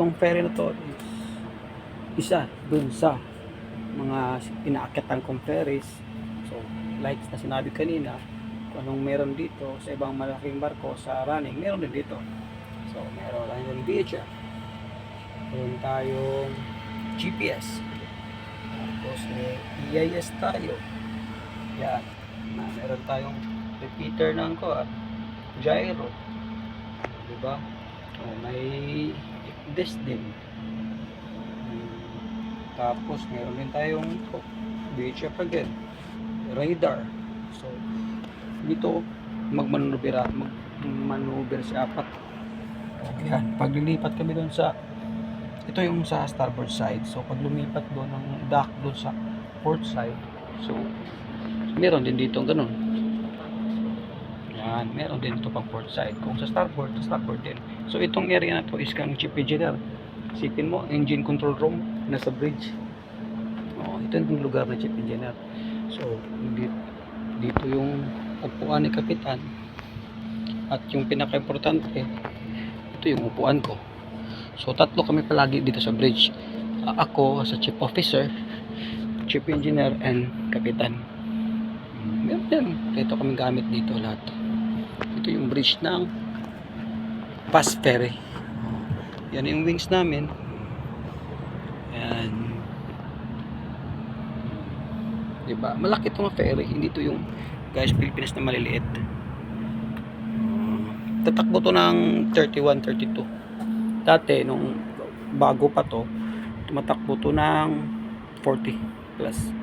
itong ferry na to is isa dun sa mga inaakyatan kong ferries. So, like na sinabi kanina, kung anong meron dito sa ibang malaking barko sa running, meron din dito. So, meron tayong VHF. Meron tayong GPS. Tapos may EIS tayo. Yan. Meron tayong repeater ng ko at gyro. Diba? O, may this. Tapos meron din tayong oh, VHF again. Radar. So, dito magmanubera, magmaneuver si apat. Yan, pag lilipat kami doon sa ito yung sa starboard side. So pag lumipat doon ng dock doon sa port side, so meron din dito ganun. Yan, meron din ito pang port side. Kung sa starboard, sa starboard din. So itong area na to is kang chief engineer. Isipin mo, engine control room, nasa bridge. Oh, ito yung lugar na chief engineer. So, dito, dito yung upuan ni kapitan. At yung pinaka-importante, ito yung upuan ko. So, tatlo kami palagi dito sa bridge. Ako sa chief officer, chief engineer, and kapitan. Meron yan. Ito kami gamit dito lahat. Ito yung bridge ng Pass Ferry. Yan yung wings namin. Yan. Diba? Malaki itong ferry. Hindi to yung guys Pilipinas na maliliit. Tatakbo to ng 31, 32. Dati, nung bago pa to, tumatakbo to ng 40 plus.